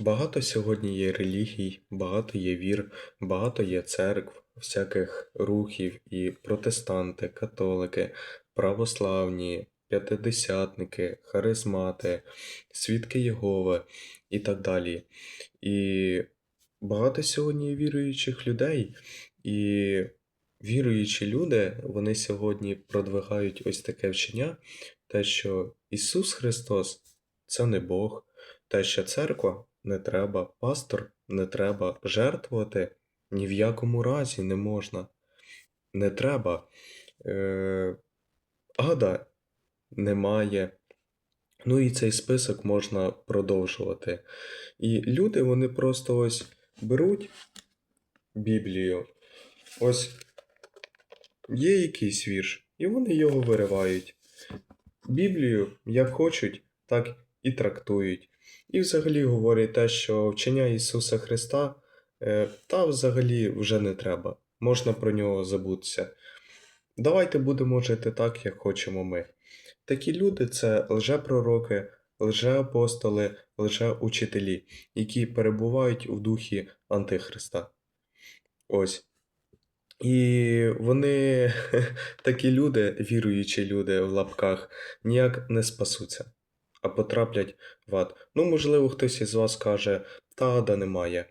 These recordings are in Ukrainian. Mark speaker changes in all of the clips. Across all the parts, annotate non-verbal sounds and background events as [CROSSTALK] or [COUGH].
Speaker 1: Багато сьогодні є релігій, багато є вір, багато є церкв, всяких рухів і протестанти, католики, православні, п'ятидесятники, харизмати, свідки Єгови і так далі. І багато сьогодні є віруючих людей, і віруючі люди, вони сьогодні продвигають ось таке вчення, те, що Ісус Христос це не Бог, те, що церква не треба, пастор не треба, жертвувати ні в якому разі не можна. Не треба. Е, ада немає. Ну і цей список можна продовжувати. І люди, вони просто ось беруть Біблію, ось є якийсь вірш, і вони його виривають. Біблію як хочуть, так і трактують. І взагалі говорять те, що вчення Ісуса Христа е, та взагалі вже не треба. Можна про нього забутися. Давайте будемо жити так, як хочемо ми. Такі люди це лжепророки, лжеапостоли, лжеучителі, які перебувають в духі Антихриста. Ось. І вони, [LAUGHS] такі люди, віруючі люди в лапках, ніяк не спасуться, а потраплять в ад. Ну, можливо, хтось із вас каже, та ада немає.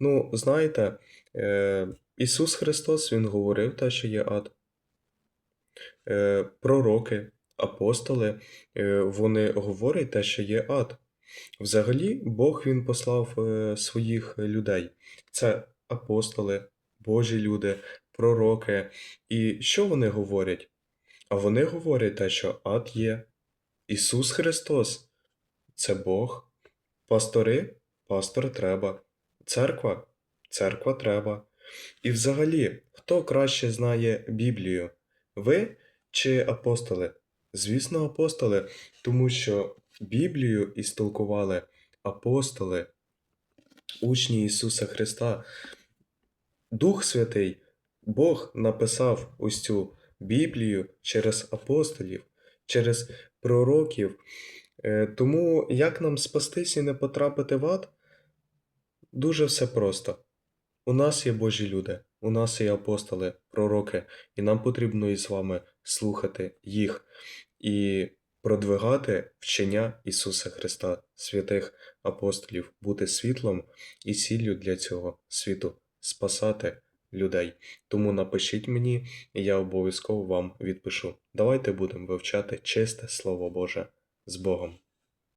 Speaker 1: Ну, знаєте, е, Ісус Христос Він говорив те, що є ад. Е, пророки, апостоли, е, вони говорять те, що є ад. Взагалі, Бог Він послав е, своїх людей. Це апостоли, Божі люди, пророки. І що вони говорять? А вони говорять те, що ад є. Ісус Христос це Бог. Пастори пастор треба. Церква церква треба. І взагалі, хто краще знає Біблію? Ви чи апостоли? Звісно, апостоли, тому що Біблію істолкували апостоли, учні Ісуса Христа. Дух Святий, Бог написав ось цю Біблію через апостолів, через пророків. Е, Тому як нам спастись і не потрапити в ад? Дуже все просто. У нас є Божі люди, у нас є апостоли, пророки, і нам потрібно із вами слухати їх і продвигати вчення Ісуса Христа, святих апостолів, бути світлом і сіллю для цього світу, спасати людей. Тому напишіть мені, і я обов'язково вам відпишу. Давайте будемо вивчати чисте Слово Боже з Богом.